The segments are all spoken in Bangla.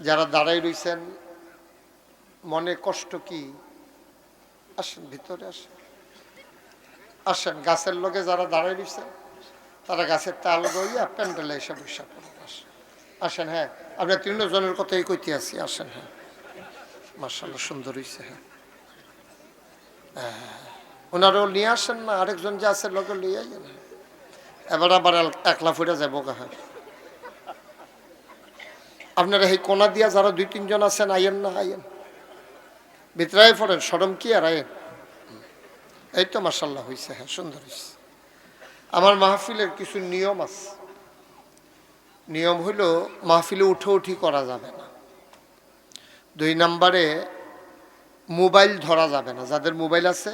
যারা দাঁড়াই রইছেন, মনে কষ্ট কি? আসেন, ভিতরে আসেন। আসেন, গাছের লোকে যারা দাঁড়াই রইছেন, তারা গাছের তাল গইয়া প্যান্ডেলে এসে পড়েন, আসেন। হ্যাঁ আমরা তৃণজনের কথাই কইতে আছি, আসেন হ্যাঁ। মার্শাল্লাহ সুন্দর হইছে হ্যাঁ। হ্যাঁ। ওনারাও নিয়ে আসেন না, আরেকজন যে আছে, লগে লিয়ে আইয়েন এবার আবার একলা ফুটে যাব কাহা আপনারা এই কোনা দিয়া যারা দুই, তিনজন আছেন, আইয়েন না, আইয়েন? ভিতরাই পড়েন, সরম কি আর আইয়েন? এই তো মার্শাল্লাহ হয়েছে হ্যাঁ সুন্দর হয়েছে আমার মাহফিলের কিছু নিয়ম আছে। নিয়ম হইল, মাহফিলে উঠে উঠি করা যাবে না। দুই নম্বরে, মোবাইল ধরা যাবে না। যাদের মোবাইল আছে,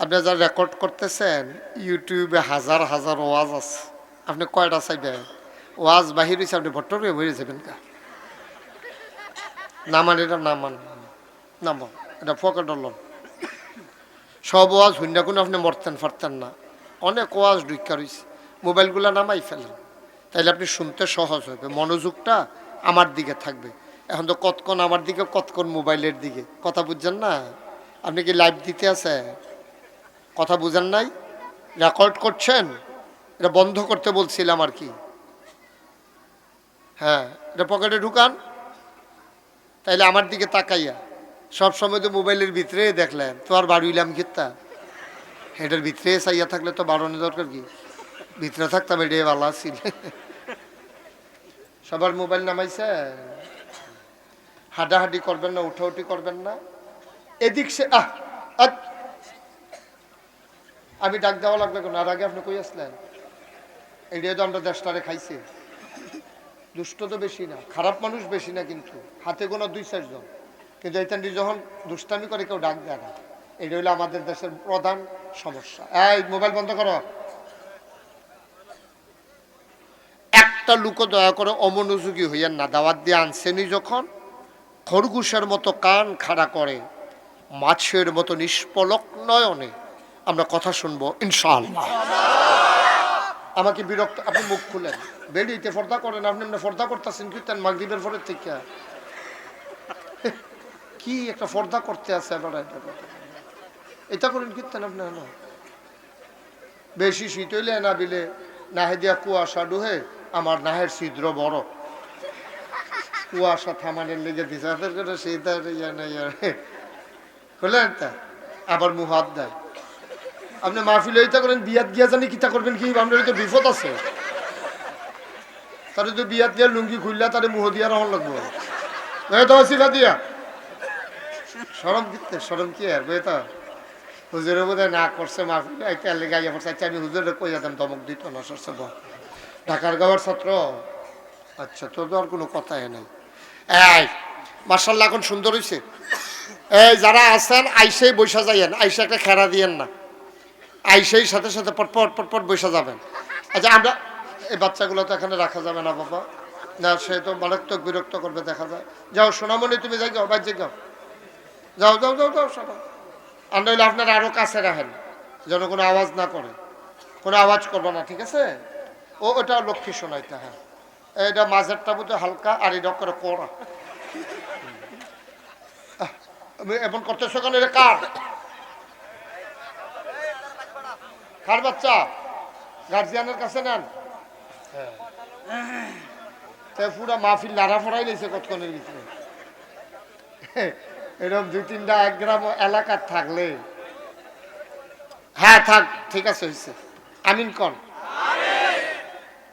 আপনি যা রেকর্ড করতেছেন, ইউটিউবে হাজার হাজার ওয়াজ আছে। আপনি কয়টা চাইবেন? ওয়াজ বাহির হয়েছে আপনি ভট্টর হয়ে যাবেন কা নামান এটা নামান নাম এটা ফকেট লন সব ওয়াজ হুন্ডা কোনো, আপনি মরতেন, ফারতেন না। অনেক ওয়াজ ডুইকা রয়েছে মোবাইলগুলো নামাই ফেলেন। তাইলে আপনি শুনতে সহজ হবে। মনোযোগটা আমার দিকে থাকবে। এখন তো কতক্ষণ আমার দিকে, কতক্ষণ মোবাইলের দিকে? কথা বুঝছেন না? আপনি কি লাইভ দিতে আছে কথা বুঝেন নাই? রেকর্ড করছেন? এটা বন্ধ করতে বলছিলাম আর কি। হ্যাঁ এটা পকেটে ঢুকান, তাইলে আমার দিকে তাকাইয়া। সব সময় তো মোবাইলের ভিতরে দেখলেন, তো আর বাড়িলাম কিত্তা? এটার ভিতরে চাইয়া থাকলে তো বাড়ানো দরকার কি? ভিতরে থাকতাম এটাই ভালো ছিল সবার মোবাইল নামাইছে? হাঁটাহাঁটি করবেন না উঠাউঠি করবেন না। এদিক সে আহ আহ। আমি ডাক দেওয়া লাগবে কেন? আর আগে আপনি কই আসলেন? এটাই তো আমরা দেশটারে খাইছি। দুষ্ট তো বেশি না, খারাপ মানুষ বেশি না কিন্তু, হাতে গোনা দুই চারজন। কিন্তু এইখানটি যখন দুষ্টামি করে, কেউ ডাক দেয় না। এটা হলো আমাদের দেশের প্রধান সমস্যা। এই, মোবাইল বন্ধ করো। একটা লুকো দয়া করে অমনোযোগী হইয়ান না। দাওয়াত দিয়ে আনছেনি যখন, খরগোশের মতো কান খাড়া করে, মাছের মতো নিষ্পলক নয়নে আমরা কথা শুনব, ইনশাআল্লাহ। আমাকে বিরক্ত, আপনি মুখ খুলেন। বেরিয়েতে ফর্দা করেন, আপনি এমনি ফর্দা করতেছেন কীর্তেন মাগরীবের পরের থেকে? কি একটা ফর্দা করতে আছে এবার এটা করেন কীর্তেন আপনি না বেশি শীত হইলে না বিলে নাহে দিয়া কুয়াশা ডুহে, আমার নাহের ছিদ্র বড়। কুয়াশা থামানের লেগে দিছে শীত তা? আবার মুখ হাত দেয়। আপনি মাহফিল হইতে করেন, বিয়াত গিয়া জানি কিতা করবেন কি? আপনার তো বিপদ আছে। তারে যদি বিয়াত গিয়া লুঙ্গি খুললা তারে মুহ দিয়া রহন লাগবো। সিফা দিয়া। সরম কিতে সরম কি আর? বেতা হুজুরে বোধহয় না করছে মাহফিল একটা লেগে আইয়া পড়ছে। আচ্ছা আমি হুজুরে কই যেতাম দমক দিত না সরছে ঢাকার গাওয়ার ছাত্র? আচ্ছা তোর তো আর কোনো কথাই নাই। এই মার্শাল্লাহ এখন সুন্দর হয়েছে এই, যারা আছেন, আইসেই বৈশা যাইয়েন। আইসে একটা খেরা দিয়েন না। আইসেই সাথে সাথে পটপট পটপট বসে যাবেন। আচ্ছা আমরা এই বাচ্চাগুলো তো এখানে রাখা যাবে না বাবা। না, সে তো মারাত্মক বিরক্ত করবে, দেখা যায়। যাও, সোনামণি, তুমি যাই, যাও বাজ্যে যাও। যাও যাও যাও যাও, সবাই। আর নইলে আপনারা আরও কাছে রাখেন, যেন কোনো আওয়াজ না করে। কোনো আওয়াজ করবে না, ঠিক আছে? ও, ওটা লক্ষ্মী শোনাইতে হ্যাঁ। এটা মাঝেরটা বোধহয় হালকা, আর এটা করে কোড়া। এমন করতেছো কেন? এটা কার? কার বাচ্চা গার্জিয়ানের কাছে নেন। তাই পুরা মাহফিল লাড়া ফড়াই নিয়েছে কতক্ষণের ভিতরে। এরকম দুই তিনটা এক গ্রাম এলাকার থাকলে। হ্যাঁ থাক, ঠিক আছে হয়েছে আমিন কন।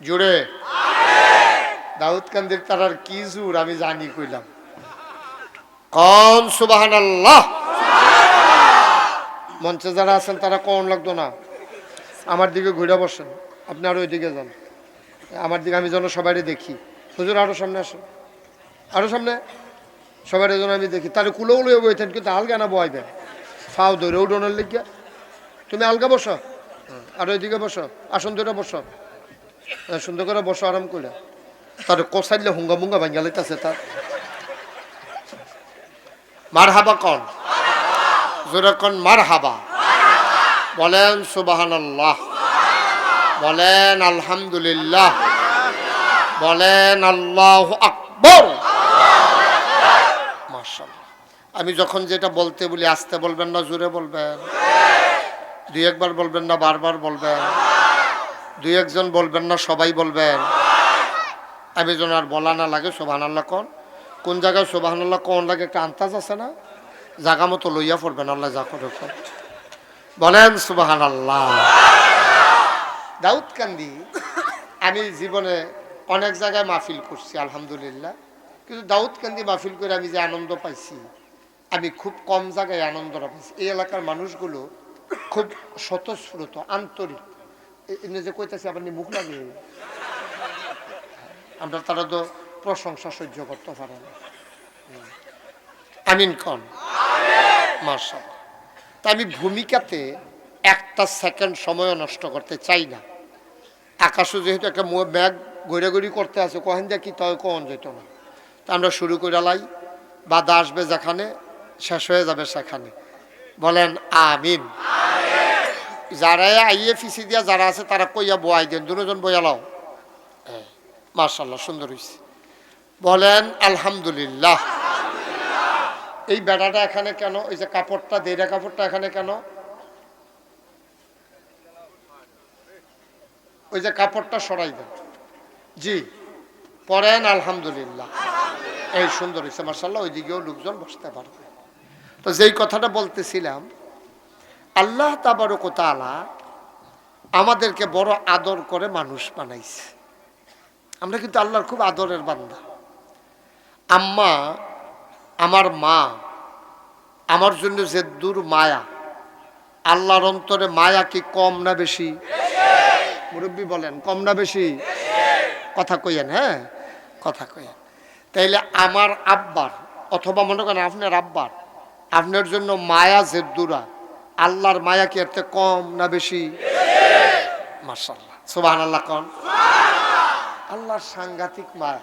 জুড়ে। দাউদ কান্দির তারার কি জুর, আমি জানি, কইলাম। কন সুবাহান আল্লাহ মঞ্চে যারা আছেন, তারা কোন লাগতো না। আমার দিকে ঘুরে বসেন। আপনি আরও ওইদিকে যান। আমার দিকে আমি যেন সবাই দেখি। হুজুর, আরও সামনে আসেন। আরও সামনে। সবাই যেন আমি দেখি। তাহলে কুলো উলো বইতেন, কিন্তু আলগা না বয়বেন ফাও ধরে উডোনের লেগে। তুমি আলগা বসো। আর ওইদিকে বসো। আসন ধরে বসো। সুন্দর করে বসো, আরাম করে। তার কষাইলে হুঙ্গা মুঙ্গা ভাঙ্গা লাইতেছে তার। মার হাবা কন। জোরে কন মার হাবা বলেন সুবাহান আল্লাহ বলেন আলহামদুলিল্লাহ। বলেন আল্লাহ আকবর। আমি যখন যেটা বলতে বলি, আসতে বলবেন না, জোরে বলবেন। দুই একবার বলবেন না, বারবার বলবেন। দুই একজন বলবেন না, সবাই বলবেন। আমি যেন আর বলা না লাগে সোবাহান আল্লাহ কন। কোন জায়গায় সোবাহান আল্লাহ কোন লাগে, একটা আন্তাজ আছে না? জাগা মতো লইয়া পড়বেন, আল্লাহ যা করে। বলেন সুবাহান আল্লাহ দাউদ কান্দি আমি জীবনে অনেক জায়গায় মাহফিল করছি, আলহামদুলিল্লাহ। কিন্তু দাউদ কান্দি মাহফিল করে আমি যে আনন্দ পাইছি, আমি খুব কম জায়গায় আনন্দটা পাইছি। এই এলাকার মানুষগুলো খুব স্বতঃস্ফূর্ত, আন্তরিক। এমনি যে কইতাছি আপনি মুখ লাগে? আমরা তারা তো প্রশংসা সহ্য করতে পারে না। আমিন কন। মার্শাল তা আমি ভূমিকাতে একটা সেকেন্ড সময়ও নষ্ট করতে চাই না। আকাশও যেহেতু একটা ব্যাগ গড়ি করতে আছে, কহেন যে কি তয় কখন যেত না। তা আমরা শুরু করে লাই, বাধা আসবে যেখানে, শেষ হয়ে যাবে সেখানে। বলেন, আমিন। যারা আইয়ে ফিসি দিয়া যারা আছে, তারা কইয়া বয়াই দেন, দুজন বয়ালাও মার্শাল্লাহ সুন্দর হয়েছে বলেন, আলহামদুলিল্লাহ। এই বেড়াটা এখানে কেন? ওই যে কাপড়টা, দেড়া কাপড়টা এখানে কেন? ওই যে কাপড়টা সরাই দেন। জি, পড়েন, আলহামদুলিল্লাহ। এই সুন্দর হয়েছে মার্শাল্লাহ ওইদিকেও লোকজন বসতে পারবে। তো যেই কথাটা বলতেছিলাম, আল্লাহ তাবারক তালা আমাদেরকে বড় আদর করে মানুষ বানাইছে। আমরা কিন্তু আল্লাহর খুব আদরের বান্দা। আম্মা আমার মা আমার জন্য যে দূর মায়া আল্লাহর অন্তরে মায়া কি কম না বেশি? মুরব্বী বলেন কম না বেশি? কথা কইয়েন হ্যাঁ? কথা কইয়েন। তাইলে আমার আব্বার অথবা মনে করেন আপনার আব্বার আপনার জন্য মায়া যে দূরা আল্লাহর মায়া কি থেকে কম না বেশি? মার্শাল্লাহ সুবাহ আল্লাহ কন আল্লাহর সাংঘাতিক মায়া।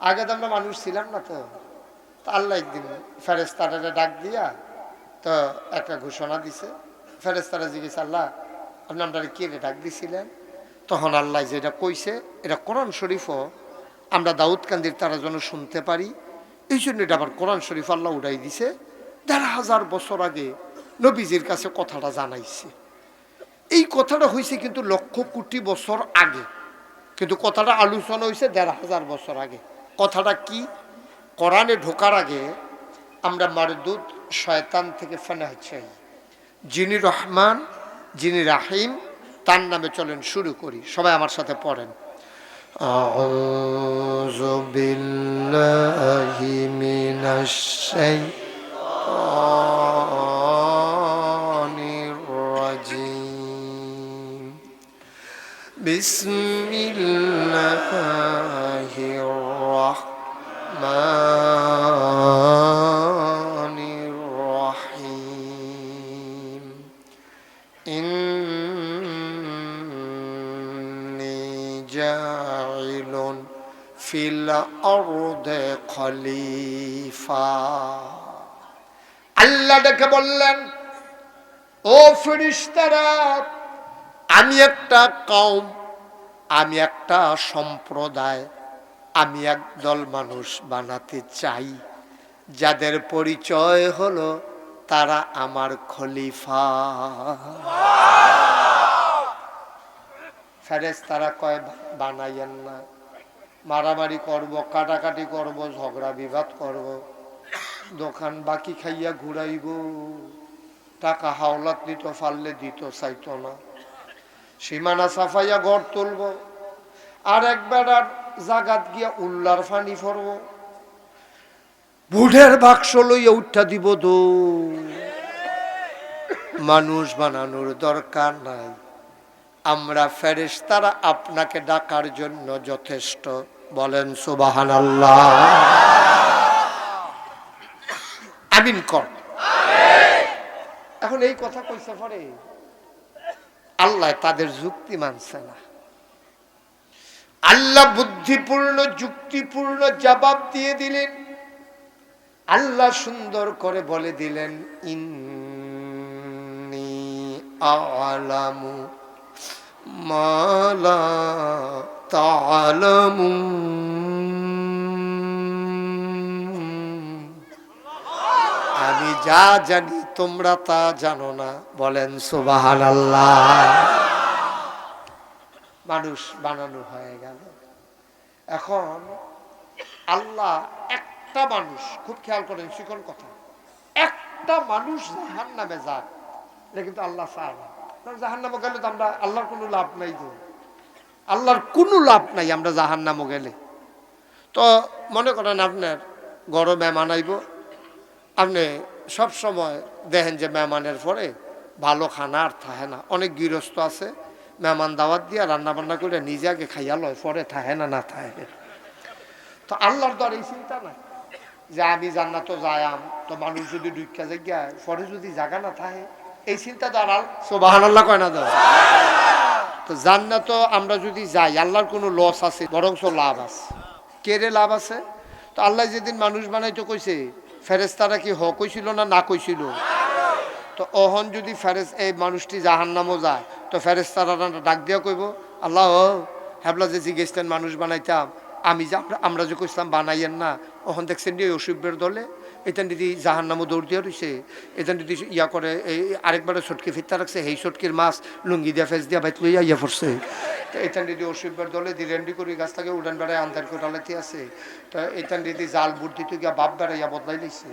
আগে তো আমরা মানুষ ছিলাম না তো। আল্লাহ একদিন ফেরেস্তারে ডাক দিয়া তো একটা ঘোষণা দিছে। ফেরেস্তারা জিজ্ঞেস, আল্লাহ আপনি আপনারা কে ডাক দিছিলেন? তখন আল্লাহ যেটা কইছে, এটা কোরআন শরীফও। আমরা দাউদ কান্দির তারা যেন শুনতে পারি। এই জন্য এটা আবার কোরআন শরীফ আল্লাহ উড়াই দিছে। দেড় হাজার বছর আগে নবীজির কাছে কথাটা জানাইছে। এই কথাটা হয়েছে কিন্তু লক্ষ কোটি বছর আগে। কিন্তু কথাটা আলোচনা হয়েছে দেড় হাজার বছর আগে। কথাটা কি? কোরআনে ঢোকার আগে আমরা মারদুদ শয়তান থেকে ফেনা চাই যিনি রহমান যিনি রাহিম তার নামে চলেন শুরু করি সবাই আমার সাথে পড়েন أعوذ بالله من الشيطان الرجيم بسم الله الرحمن খলিফা। আল্লাহ ডেকে বললেন, ও ফিরিস্তারা আমি একটা কম আমি একটা সম্প্রদায়, আমি একদল মানুষ বানাতে চাই। যাদের পরিচয় হলো তারা আমার খলিফা। ফেরেস তারা কয়, বানাইয়েন না। মারামারি করব, কাটাকাটি করব, ঝগড়া বিবাদ করব। দোকান বাকি খাইয়া ঘুরাইব। টাকা হাওলাত নিত ফাললে দিত, চাইত না। সীমানা সাফাইয়া ঘর তুলব। আর একবার আর জাগাত গিয়া উল্লার ফানি ফরব। বুঢের বাক্স লইয়া উঠা দিব দো মানুষ বানানোর দরকার নাই। আমরা ফেরেস তারা আপনাকে ডাকার জন্য যথেষ্ট। বলেন সুবাহান আল্লাহ আমিন কর। এখন এই কথা কইছে পরে, আল্লাহ তাদের যুক্তি মানছে না। আল্লাহ বুদ্ধিপূর্ণ, যুক্তিপূর্ণ জবাব দিয়ে দিলেন। আল্লাহ সুন্দর করে বলে দিলেন, ইন্নি আলামু তালামুন আমি যা জানি তোমরা তা জানো না, বলেন সুবাহান মানুষ বানানো হয়ে গেল। এখন আল্লাহ একটা মানুষ, খুব খেয়াল করেন শিকন কথা। একটা মানুষ জাহান নামে যাক কিন্তু আল্লাহ চায় না। জাহান নামে গেলে তো আমরা আল্লাহর কোনো লাভ নাই তো। আল্লাহর কোনো লাভ নাই আমরা জাহান নামও গেলে। তো মনে করেন আপনার গরম মেহমান আইব। আপনি সব সময় দেখেন যে মেহমানের পরে ভালো খানা আর থাকে না। অনেক গৃহস্থ আছে, মেহমান দাওয়াত দিয়ে রান্না বান্না করে নিজে আগে খাইয়া লয়, পরে থাকে না না থাকে তো আল্লাহর দর এই চিন্তা নাই যে আমি জান্নাত যায়াম, তো মানুষ যদি দুইকা জায়গায়, পরে যদি জাগা না থাকে এই চিন্তা আর সোবাহান আল্লাহ কয় না দাও তো জান্নাত আমরা যদি যাই, আল্লাহর কোনো লস আছে, বরংস লাভ আছে। কেড়ে লাভ আছে? তো আল্লাহ যেদিন মানুষ বানাইতো কইছে ফেরেস্তারা কি হ কইছিল না না কইছিল? তো অহন যদি ফেরেস এই মানুষটি জাহান নামও যায়, তো ফেরেস্তারা ডাক দিয়া কইব, আল্লাহ হ্যাবলা যে জিজ্ঞেসতেন মানুষ বানাইতাম, আমি যে আমরা- যে কইছিলাম বানাইয়েন না। অহন দেখছেন যে অসুবের দলে এখান দিদি জাহান নামও দৌড় দিয়া রয়েছে এখান দিদি ইয়া করে, এই আরেকবারে ছটকি ফিরতে রাখছে, সেই ছটকির মাছ লুঙ্গি দিয়া, ফেস দিয়া বাইত লইয়া ইয়া পড়ছে। তো এখান দিদি অসুবের দলে দিলেন্ডি করি গাছ থেকে উড়ান বেড়ায় আন্ধার করে ডালাতে আছে। তো এখান দিদি জাল বুট তো গিয়া বাপ বেড়াইয়া বদলাই লইছে।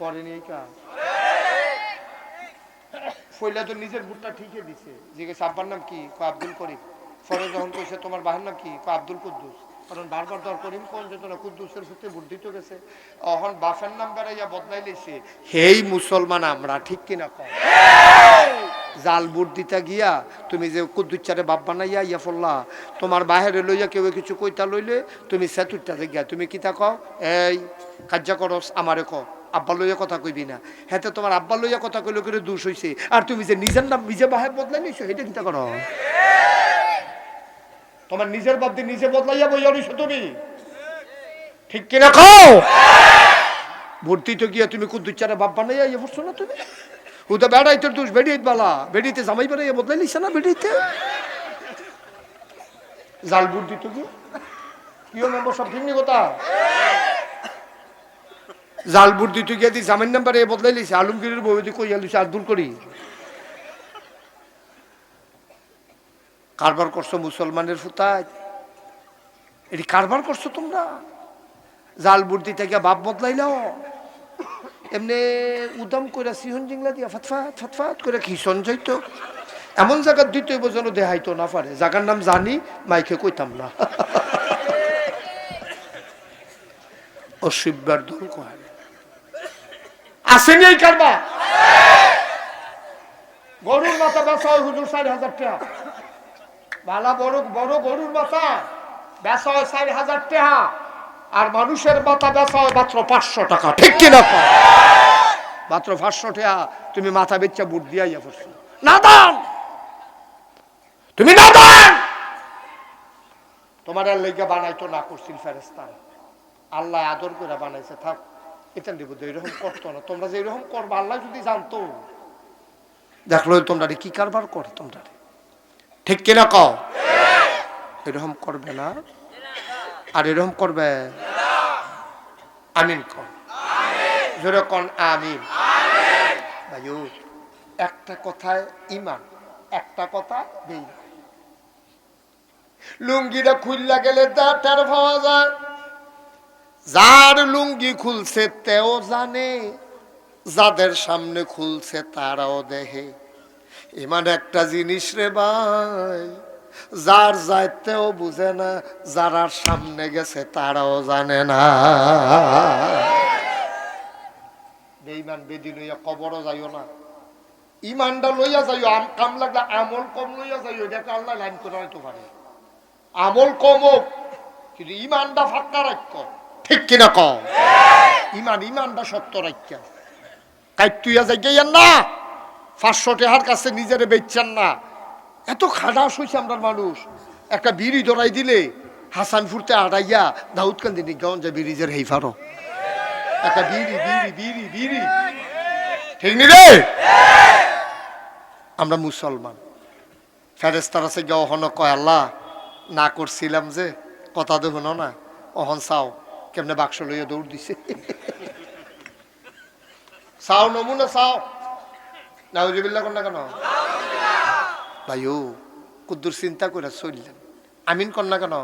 করেনি এই কাজ ফইলা তো নিজের বুটটা ঠিকই দিছে। জিজ্ঞেস আব্বার নাম কি? আব্দুল করিম। পরে যখন কইছে, তোমার বাহার নাম কি? আব্দুল কুদ্দুস। কারণ বারবার দর করিম কোন যেত না কুদ্দুসের সূত্রে বুদ্ধি তো গেছে। অহন বাফের নাম বেড়াইয়া বদলাই লইছে হেই মুসলমান আমরা ঠিক কিনা কম জাল বুট দিতা গিয়া তুমি যে কুদ্দুচ্চারে বাপ বানাইয়া ইয়া ফল্লা তোমার বাহিরে লইয়া কেউ কিছু কইতা লইলে তুমি সেতুরটা গিয়া তুমি কিতা কও? এই কার্যা করস আমারে ক আব্বা লইয়া কথা কইবি না। হ্যাঁ তোমার আব্বা লইয়া কথা কইলে করে দোষ হইছে? আর তুমি যে নিজের নাম নিজে বাহে বদলাই নিছো এটা চিন্তা করো? তোমার নিজের বাপ দিয়ে নিজে বদলাইয়া বইয়া রইছো তুমি। ঠিক কিনা খাও ভর্তি তো গিয়া তুমি কুদ্দুচ্চারে বাপ বানাইয়া ইয়ে পড়ছো না তুমি? ও তো বেড়াই তোর দোষ বেড়িয়ে বালা। বেড়িতে জামাই বেড়াইয়া বদলাই নিছে না বেড়িতে? জাল বুট দিত কি কিও নম্বর সব ঠিক কথা? জাল বুট দিত গিয়া দি জামাইন নাম্বার বদলাই লিছে আলমগীরের বউ দি কইয়া লিছে আব্দুল করি। কারবার করছ মুসলমানের ফুতায়? এটি কারবার করছ তোমরা? জাল দিতে গিয়া বাপ বদলাইলাও। এমনি উদম করে সিহন জিংলা দিয়া ফাতফাত ফাতফাত করে খিসন যাইতো এমন জায়গার দ্বিতীয় যেন দেহাইতো না পারে। জায়গার নাম জানি, মাইকে কইতাম না। অসিব্বার দল কয় আসেনি এই কারবা গরুর মাথা বেচা হুজুর, চার হাজার টাকা। বালা বড় বড় গরুর মাথা। বেচা হয় চার হাজার টাকা আর মানুষের মাথা বেচা হয় মাত্র পাঁচশো টাকা। ঠিক কিনা? মাত্র পাঁচশো টাকা তুমি মাথা বেচা বুট দিয়া ইয়া পড়ছো না দাম তুমি না দাম তোমার আর লেগে বানাইতো না করছিল ফেরেস্তান আল্লাহ আদর করে বানাইছে, থাক। এটা দিব এরকম করতো না। তোমরা যে এরকম করবা, আল্লাহ যদি জানতো। দেখল তোমরা কি কারবার করে তোমরা। ঠিক কিনা কও? এরকম করবে না। আর এরকম করবে? আমিন কন জোরে কন, আমিন। ভাইও একটা কথায় ইমান একটা কথা দেই লুঙ্গিটা খুললা গেলে তা টের পাওয়া যায় যার লুঙ্গি খুলছে তেও জানে, যাদের সামনে খুলছে তারাও দেখে। ইমান একটা জিনিস রে ভাই। যার যাইতেও বুঝে না যারা সামনে গেছে তারাও জানে না। বেইমান বেদি লইয়া কবরও যাইও না। ইমানটা লইয়া যাইও, আম কাম লাগলে আমল কম লইয়া যাইও এটাকে আল্লাহ লাইন করে হয়তো পারে। আমল কম হোক, কিন্তু ইমানটা ফাঁকা রাখ ঠিক কিনা ক ইমান ইমানটা সত্য রাখা কাইতুইয়া যাই না। পাঁচশো টেহার কাছে নিজেরে বেচছেন না। এত খাটাস হয়েছে আমরা মানুষ। একটা বিড়ি ধরাই দিলে হাসানপুরতে আড়াইয়া দাউদকান্দি নিগঞ্জ ব্রিজের হেইফারো। একটা বিড়ি বিড়ি বিড়ি বিড়ি। ঠিক নি রে? আমরা মুসলমান। ফেরেস্তার আছে গিয়ে অহন কয়, আল্লাহ, না করছিলাম যে, কথা দেখুন না। অহন চাও, কেমনে বাক্স লইয়া দৌড় দিছে? চাও, নমুনা চাও। নাউজুবিল্লা কর না কেন? ভাইও কুদ্দুর চিন্তা করে চললেন। আমিন কন্যা কেন?